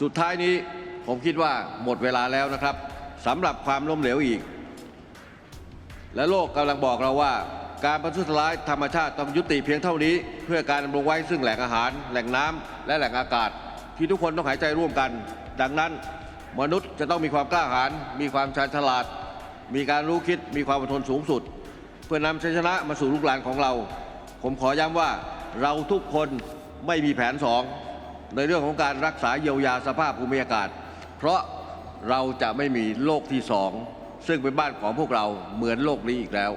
สุดท้ายนี้ผมคิดว่าหมดเวลาแล้วนะครับสำหรับความล้มเหลวอีก และโลกกำลังบอกเราว่า การประทุษร้ายธรรมชาติต้องยุติเพียงเท่านี้ เพื่อการดำรงไว้ซึ่งแหล่งอาหาร แหล่งน้ำและแหล่งอากาศ ที่ทุกคนต้องหายใจร่วมกัน ดังนั้น มนุษย์จะต้องมีความกล้าหาญมีความชาญฉลาด มีการรู้คิดมีความอดทนสูงสุด เพื่อนำชัยชนะมาสู่ลูกหลานของเรา ผมขอย้ำว่าเราทุกคนไม่มีแผนสอง ในเรื่องของการรักษาเยียวยาสภาพภูมิอากาศ เพราะเราจะไม่มีโลกที่สองซึ่งเป็นบ้านของพวกเราเหมือนโลกนี้อีกแล้ว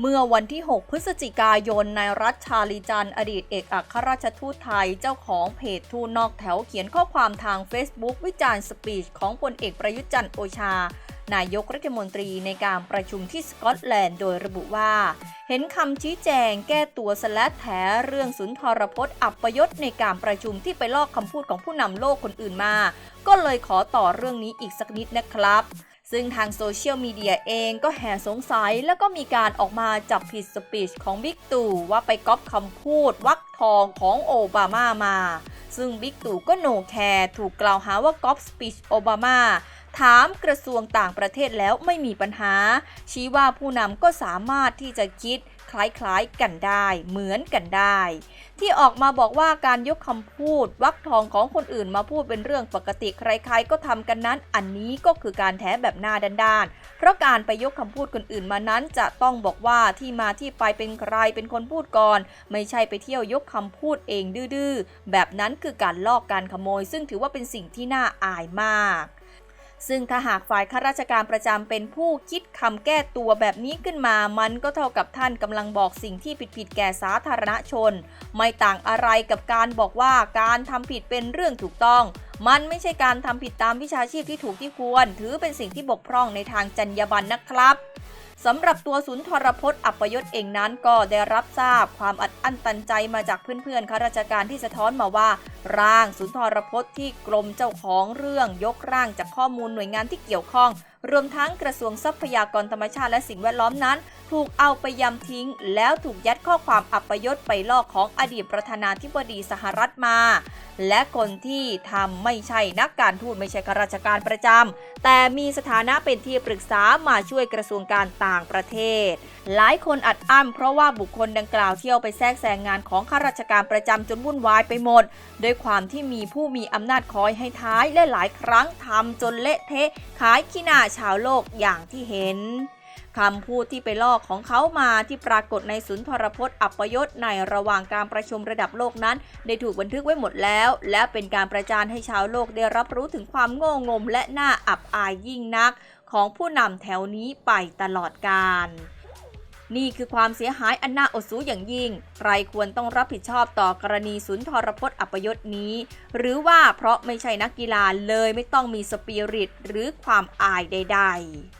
เมื่อวันที่ 6 พฤศจิกายนในรัฐชาลีจันทร์อดีตเอกอัครราชทูตไทยเจ้าของเพจทูนอกแถวเขียนข้อความทาง Facebook วิจารณ์สปีชของพลเอกประยุทธ์จันทร์โอชา นายกรัฐมนตรีในการประชุมที่สกอตแลนด์โดยระบุว่า เห็นคำชี้แจงแก้ตัวสและแถเรื่องสุนทรพจน์อัปยศในการประชุมที่ไปลอกคำพูดของผู้นำโลกคนอื่นมา ก็เลยขอต่อเรื่องนี้อีกสักนิดนะครับซึ่งทางโซเชียลมีเดียเองก็แห่สงสัยแล้วก็มีการออกมาจับผิดสปีชของบิ๊กตู่ว่าไปก๊อปคำพูดวักทองของโอบามามา ซึ่งบิ๊กตู่ก็โนแคร์ถูกกล่าวหาว่าก๊อปสปีชโอบามา ถามกระทรวงต่างประเทศแล้วไม่มีปัญหา ชี้ว่าผู้นำก็สามารถที่จะคิดคล้ายๆกันได้ เหมือนกันได้ ที่ออกมาบอกว่าการยกคำพูด วักทองของคนอื่นมาพูดเป็นเรื่องปกติใครๆก็ทำกันนั้น อันนี้ก็คือการแท้แบบหน้าด้านๆเพราะการไปยกคำพูดคนอื่นมานั้น จะต้องบอกว่าที่มาที่ไปเป็นใครเป็นคนพูดก่อน ไม่ใช่ไปเที่ยวยกคำพูดเองดื้อๆแบบนั้นคือการลอกการขโมย ซึ่งถือว่าเป็นสิ่งที่น่าอายมาก ซึ่งถ้าหากฝ่ายข้าราชการประจำเป็นผู้คิดคำแก้ตัวแบบนี้ขึ้นมา มันก็เท่ากับท่านกำลังบอกสิ่งที่ผิดๆแก่สาธารณชน ไม่ต่างอะไรกับการบอกว่าการทำผิดเป็นเรื่องถูกต้อง มันไม่ใช่การทำผิดตามวิชาชีพที่ถูกที่ควร ถือเป็นสิ่งที่บกพร่องในทางจรรยาบรรณนะครับสำหรับตัวสุนทรพจน์อัปยศเองนั้นก็ได้รับทราบความอัดอั้นตันใจมาจากเพื่อนๆข้าราชการที่สะท้อนมาว่า ร่างสุนทรพจน์ที่กรมเจ้าของเรื่องยกร่างจากข้อมูลหน่วยงานที่เกี่ยวข้อง รวมทั้งกระทรวงทรัพยากรธรรมชาติและสิ่งแวดล้อมนั้น ถูกเอาไปยำทิ้ง แล้วถูกยัดข้อความอัปยศไปลอกของอดีตประธานาธิบดีสหรัฐมา และคนที่ทำไม่ใช่นักการทูตไม่ใช่ข้าราชการประจำแต่มีสถานะเป็นที่ปรึกษามาช่วยกระทรวงการต่างประเทศ หลายคนอัดอั้นเพราะว่าบุคคลดังกล่าวเที่ยวไปแทรกแซงงานของข้าราชการประจำจนวุ่นวายไปหมด ด้วยความที่มีผู้มีอำนาจคอยให้ท้ายและหลายครั้งทำจนเละเทะขายขี้หน้าชาวโลกอย่างที่เห็น คำพูดที่ไปลอกของเขามาที่ปรากฏในสุนทรพจน์อัปยศในระหว่างการประชุมระดับโลกนั้น ได้ถูกบันทึกไว้หมดแล้ว และเป็นการประจานให้ชาวโลกได้รับรู้ถึงความโง่งมและน่าอับอายยิ่งนัก ของผู้นำแถวนี้ไปตลอดกาลนี่คือความเสียหายอันน่าอดสูอย่างยิ่ง ใครควรต้องรับผิดชอบต่อกรณีสุนทรพจน์อัปยศนี้ หรือว่าเพราะไม่ใช่นักกีฬาเลยไม่ต้องมีสปิริตหรือความอายใด ๆ